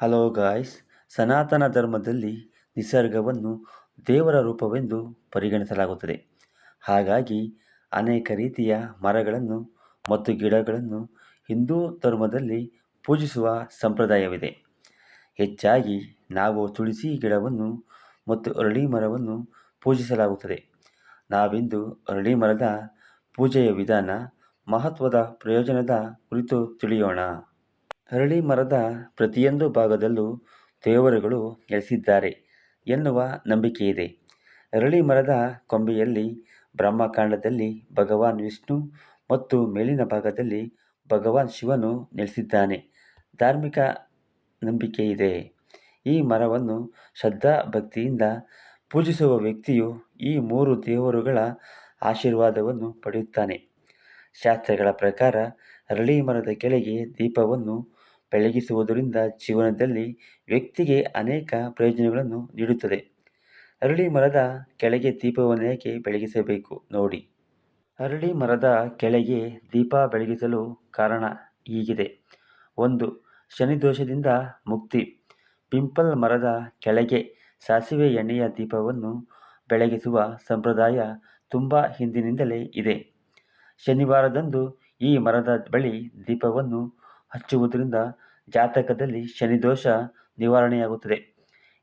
Hello guys, ಸನಾತನ ಧರ್ಮದಲ್ಲಿ ನಿಸರ್ಗವನ್ನು ದೇವರ ರೂಪವೆಂದು ಪರಿಗಣಿಸಲಾಗುತ್ತದೆ. ಹಾಗಾಗಿ ಅನೇಕ ರೀತಿಯ ಮರಗಳನ್ನು ಮತ್ತು ಗಿಡಗಳನ್ನು ಹಿಂದೂ ಧರ್ಮದಲ್ಲಿ ಪೂಜಿಸುವ ಸಂಪ್ರದಾಯವಿದೆ. ಹೆಚ್ಚಾಗಿ ನಾವು ತುಳಸಿ ಗಿಡವನ್ನು ಮತ್ತು ಅರಳಿ ಮರವನ್ನು ಪೂಜಿಸಲಾಗುತ್ತದೆ. ನಾವಿಂದು ಅರಳಿ ಮರದ ಪೂಜೆಯ ವಿಧಾನ ಮಹತ್ವದ ಪ್ರಯೋಜನದ ಕುರಿತು ತಿಳಿಯೋಣ. ಅರಳಿ ಮರದ ಪ್ರತಿಯೊಂದು ಭಾಗದಲ್ಲೂ ದೇವರುಗಳು ನೆಲೆಸಿದ್ದಾರೆ ಎನ್ನುವ ನಂಬಿಕೆಯಿದೆ. ಅರಳಿ ಮರದ ಕೊಂಬೆಯಲ್ಲಿ ಬ್ರಹ್ಮಕಾಂಡದಲ್ಲಿ ಭಗವಾನ್ ವಿಷ್ಣು ಮತ್ತು ಮೇಲಿನ ಭಾಗದಲ್ಲಿ ಭಗವಾನ್ ಶಿವನು ನೆಲೆಸಿದ್ದಾನೆ. ಧಾರ್ಮಿಕ ನಂಬಿಕೆಯಿದೆ. ಈ ಮರವನ್ನು ಶ್ರದ್ಧಾ ಭಕ್ತಿಯಿಂದ ಪೂಜಿಸುವ ವ್ಯಕ್ತಿಯು ಈ ಮೂರು ದೇವರುಗಳ ಆಶೀರ್ವಾದವನ್ನು ಪಡೆಯುತ್ತಾನೆ. ಶಾಸ್ತ್ರಗಳ ಪ್ರಕಾರ ಅರಳಿ ಮರದ ಕೆಳಗೆ ದೀಪವನ್ನು ಬೆಳಗಿಸುವುದರಿಂದ ಜೀವನದಲ್ಲಿ ವ್ಯಕ್ತಿಗೆ ಅನೇಕ ಪ್ರಯೋಜನಗಳನ್ನು ನೀಡುತ್ತದೆ. ಅರಳಿ ಮರದ ಕೆಳಗೆ ದೀಪವನ್ನು ಏಕೆ ಬೆಳಗಿಸಬೇಕು ನೋಡಿ. ಅರಳಿ ಮರದ ಕೆಳಗೆ ದೀಪ ಬೆಳಗಿಸಲು ಕಾರಣ ಹೀಗಿದೆ. ಒಂದು ಶನಿ ದೋಷದಿಂದ ಮುಕ್ತಿ. ಪಿಂಪಲ್ ಮರದ ಕೆಳಗೆ ಸಾಸಿವೆ ಎಣ್ಣೆಯ ದೀಪವನ್ನು ಬೆಳಗಿಸುವ ಸಂಪ್ರದಾಯ ತುಂಬ ಹಿಂದಿನಿಂದಲೇ ಇದೆ. ಶನಿವಾರದಂದು ಈ ಮರದ ಬಳಿ ದೀಪವನ್ನು ಹಚ್ಚುವುದರಿಂದ ಜಾತಕದಲ್ಲಿ ಶನಿ ದೋಷ ನಿವಾರಣೆಯಾಗುತ್ತದೆ.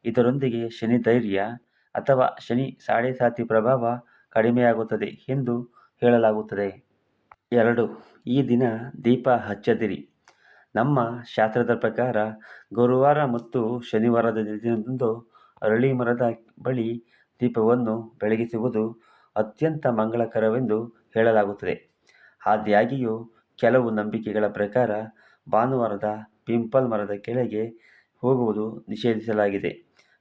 ಇದರೊಂದಿಗೆ ಶನಿ ಧೈರ್ಯ ಅಥವಾ ಶನಿ ಸಾಡೆ ಪ್ರಭಾವ ಕಡಿಮೆಯಾಗುತ್ತದೆ ಎಂದು ಹೇಳಲಾಗುತ್ತದೆ. ಎರಡು, ಈ ದಿನ ದೀಪ ಹಚ್ಚದಿರಿ. ನಮ್ಮ ಶಾಸ್ತ್ರದ ಪ್ರಕಾರ ಗುರುವಾರ ಮತ್ತು ಶನಿವಾರದ ದಿನದಂದು ಅರಳಿ ಮರದ ಬಳಿ ದೀಪವನ್ನು ಬೆಳಗಿಸುವುದು ಅತ್ಯಂತ ಮಂಗಳಕರವೆಂದು ಹೇಳಲಾಗುತ್ತದೆ. ಆದಾಗಿಯೂ, ಕೆಲವು ನಂಬಿಕೆಗಳ ಪ್ರಕಾರ ಭಾನುವಾರದ ಪಿಂಪಲ್ ಮರದ ಕೆಳಗೆ ಹೋಗುವುದು ನಿಷೇಧಿಸಲಾಗಿದೆ.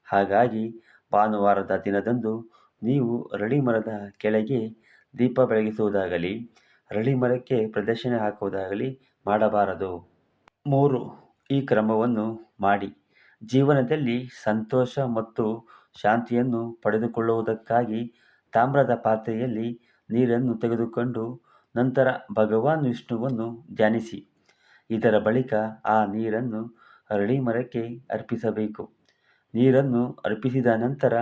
ಹಾಗಾಗಿ ಭಾನುವಾರದ ದಿನದಂದು ನೀವು ರಳಿ ಮರದ ಕೆಳಗೆ ದೀಪ ಬೆಳಗಿಸುವುದಾಗಲಿ, ರಳಿ ಮರಕ್ಕೆ ಪ್ರದಕ್ಷಿಣೆ ಹಾಕುವುದಾಗಲಿ ಮಾಡಬಾರದು. ಮೂರು, ಈ ಕ್ರಮವನ್ನು ಮಾಡಿ. ಜೀವನದಲ್ಲಿ ಸಂತೋಷ ಮತ್ತು ಶಾಂತಿಯನ್ನು ಪಡೆದುಕೊಳ್ಳುವುದಕ್ಕಾಗಿ ತಾಮ್ರದ ಪಾತ್ರೆಯಲ್ಲಿ ನೀರನ್ನು ತೆಗೆದುಕೊಂಡು ನಂತರ ಭಗವಾನ್ ವಿಷ್ಣುವನ್ನು ಧ್ಯಾನಿಸಿ. ಇದರ ಬಳಿಕ ಆ ನೀರನ್ನು ಅರಳಿ ಮರಕ್ಕೆ ಅರ್ಪಿಸಬೇಕು. ನೀರನ್ನು ಅರ್ಪಿಸಿದ ನಂತರ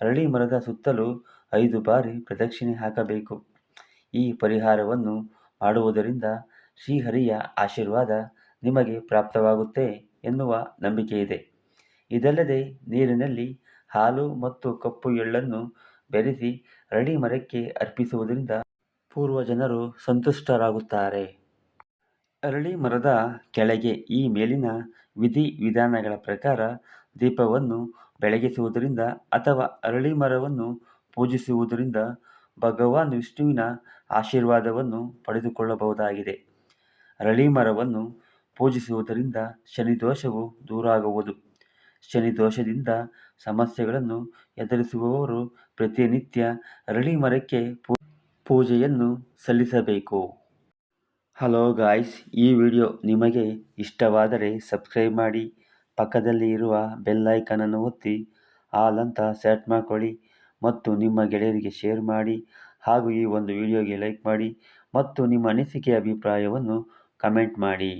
ಅರಳಿ ಮರದ ಸುತ್ತಲೂ ಐದು ಬಾರಿ ಪ್ರದಕ್ಷಿಣೆ ಹಾಕಬೇಕು. ಈ ಪರಿಹಾರವನ್ನು ಮಾಡುವುದರಿಂದ ಶ್ರೀಹರಿಯ ಆಶೀರ್ವಾದ ನಿಮಗೆ ಪ್ರಾಪ್ತವಾಗುತ್ತೆ ಎನ್ನುವ ನಂಬಿಕೆ ಇದೆ ಇದಲ್ಲದೆ ನೀರಿನಲ್ಲಿ ಹಾಲು ಮತ್ತು ಕಪ್ಪು ಎಳ್ಳನ್ನು ಬೆರೆಸಿ ಅರಳಿ ಮರಕ್ಕೆ ಅರ್ಪಿಸುವುದರಿಂದ ಪೂರ್ವಜನರು ಸಂತುಷ್ಟರಾಗುತ್ತಾರೆ. ಅರಳಿ ಮರದ ಕೆಳಗೆ ಈ ಮೇಲಿನ ವಿಧಿ ವಿಧಾನಗಳ ಪ್ರಕಾರ ದೀಪವನ್ನು ಬೆಳಗಿಸುವುದರಿಂದ ಅಥವಾ ಅರಳಿ ಮರವನ್ನು ಪೂಜಿಸುವುದರಿಂದ ಭಗವಾನ್ ವಿಷ್ಣುವಿನ ಆಶೀರ್ವಾದವನ್ನು ಪಡೆದುಕೊಳ್ಳಬಹುದಾಗಿದೆ. ಅರಳಿ ಮರವನ್ನು ಪೂಜಿಸುವುದರಿಂದ ಶನಿ ದೋಷವು ದೂರಾಗುವುದು. ಶನಿ ದೋಷದಿಂದ ಸಮಸ್ಯೆಗಳನ್ನು ಎದುರಿಸುವವರು ಪ್ರತಿನಿತ್ಯ ಅರಳಿ ಮರಕ್ಕೆ ಪೂಜೆಯನ್ನು ಸಲ್ಲಿಸಬೇಕು. ಹಲೋ ಗಾಯ್ಸ್ ಈ ವಿಡಿಯೋ ನಿಮಗೆ ಇಷ್ಟವಾದರೆ ಸಬ್ಸ್ಕ್ರೈಬ್ ಮಾಡಿ, ಪಕ್ಕದಲ್ಲಿ ಇರುವ ಬೆಲ್ ಐಕನನ್ನು ಒತ್ತಿ ಆಲ್ ಸೆಟ್ ಮಾಡ್ಕೊಳ್ಳಿ ಮತ್ತು ನಿಮ್ಮ ಗೆಳೆಯರಿಗೆ ಶೇರ್ ಮಾಡಿ ಹಾಗೂ ಈ ಒಂದು ವಿಡಿಯೋಗೆ ಲೈಕ್ ಮಾಡಿ ಮತ್ತು ನಿಮ್ಮ ಅನಿಸಿಕೆ ಅಭಿಪ್ರಾಯವನ್ನು ಕಮೆಂಟ್ ಮಾಡಿ.